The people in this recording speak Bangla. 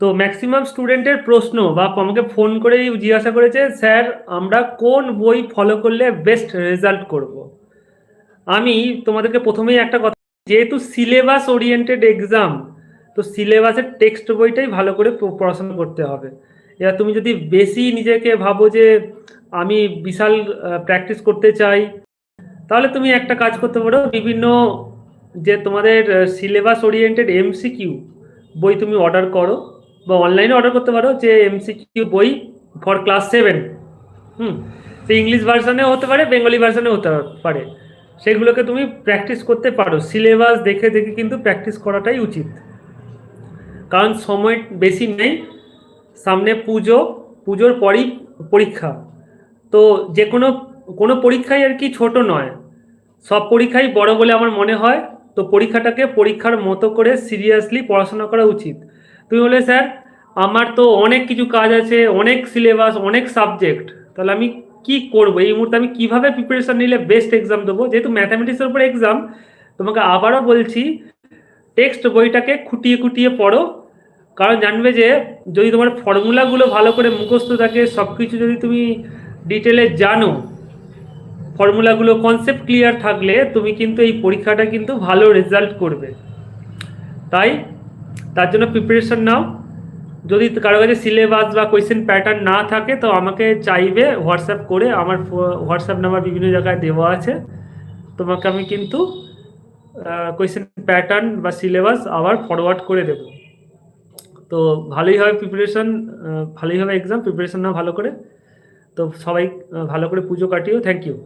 তো ম্যাক্সিমাম স্টুডেন্টের প্রশ্ন বা আমাকে ফোন করেই জিজ্ঞাসা করেছে, স্যার, আমরা কোন বই ফলো করলে বেস্ট রেজাল্ট করব? আমি তোমাদেরকে প্রথমেই একটা কথা, যেহেতু সিলেবাস ওরিয়েন্টেড এক্সাম তো সিলেবাসের টেক্সট বইটাই ভালো করে পড়াশোনা করতে হবে। এবার তুমি যদি বেশি নিজেকে ভাবো যে আমি বিশাল প্র্যাকটিস করতে চাই, তাহলে তুমি একটা কাজ করতে পারো, বিভিন্ন যে তোমাদের সিলেবাস ওরিয়েন্টেড এমসিকিউ বই তুমি অর্ডার করো। বা অনলাইনে অর্ডার করতে পারো যে এমসিকিউ বই ফর ক্লাস সেভেন হুম সে ইংলিশ ভার্সানেও হতে পারে বেঙ্গলি ভার্সনে হতে পারে। সেগুলোকে তুমি প্র্যাকটিস করতে পারো। সিলেবাস দেখে দেখে কিন্তু প্র্যাকটিস করাটাই উচিত। কারণ সময় বেশি নেই, সামনে পুজো, পুজোর পরই পরীক্ষা। তো যে কোনো কোনো পরীক্ষাই আর কি ছোট নয়। সব পরীক্ষাই বড় বলে আমার মনে হয়। তো পরীক্ষাটাকে পরীক্ষার মতো করে সিরিয়াসলি পড়াশোনা করা উচিত। তুমি বলে স্যার? আমার তো অনেক কিছু কাজ আছে, অনেক সিলেবাস অনেক সাবজেক্ট তাহলে আমি কি করব? এই মুহূর্তে আমি কীভাবে প্রিপারেশন নিলে বেস্ট এক্সাম দেবো? যেহেতু ম্যাথামেটিক্সের উপর এক্সাম তোমাকে আবারও বলছি টেক্সট বইটাকে খুঁটিয়ে খুঁটিয়ে পড়ো। কারণ জানবে যে যদি তোমার ফর্মুলাগুলো ভালো করে মুখস্থ থাকে সব কিছু যদি তুমি ডিটেলে জানো ফর্মুলাগুলো কনসেপ্ট ক্লিয়ার থাকলে তুমি কিন্তু এই পরীক্ষাটা কিন্তু ভালো রেজাল্ট করবে। তাই তার জন্য প্রিপারেশন নাও। যদি কারও কাছে সিলেবাস বা কোয়েশ্চেন প্যাটার্ন না থাকে, তো আমাকে চাইবে হোয়াটসঅ্যাপ করে। আমার হোয়াটসঅ্যাপ নাম্বার বিভিন্ন জায়গায় দেওয়া আছে। তোমাকে আমি কিন্তু কোয়েশ্চেন প্যাটার্ন বা সিলেবাস আবার ফরওয়ার্ড করে দেবো। তো ভালোই হবে প্রিপারেশন ভালোই হবে এক্সাম প্রিপারেশন নাও ভালো করে। তো সবাই ভালো করে পুজো কাটিও। Thank you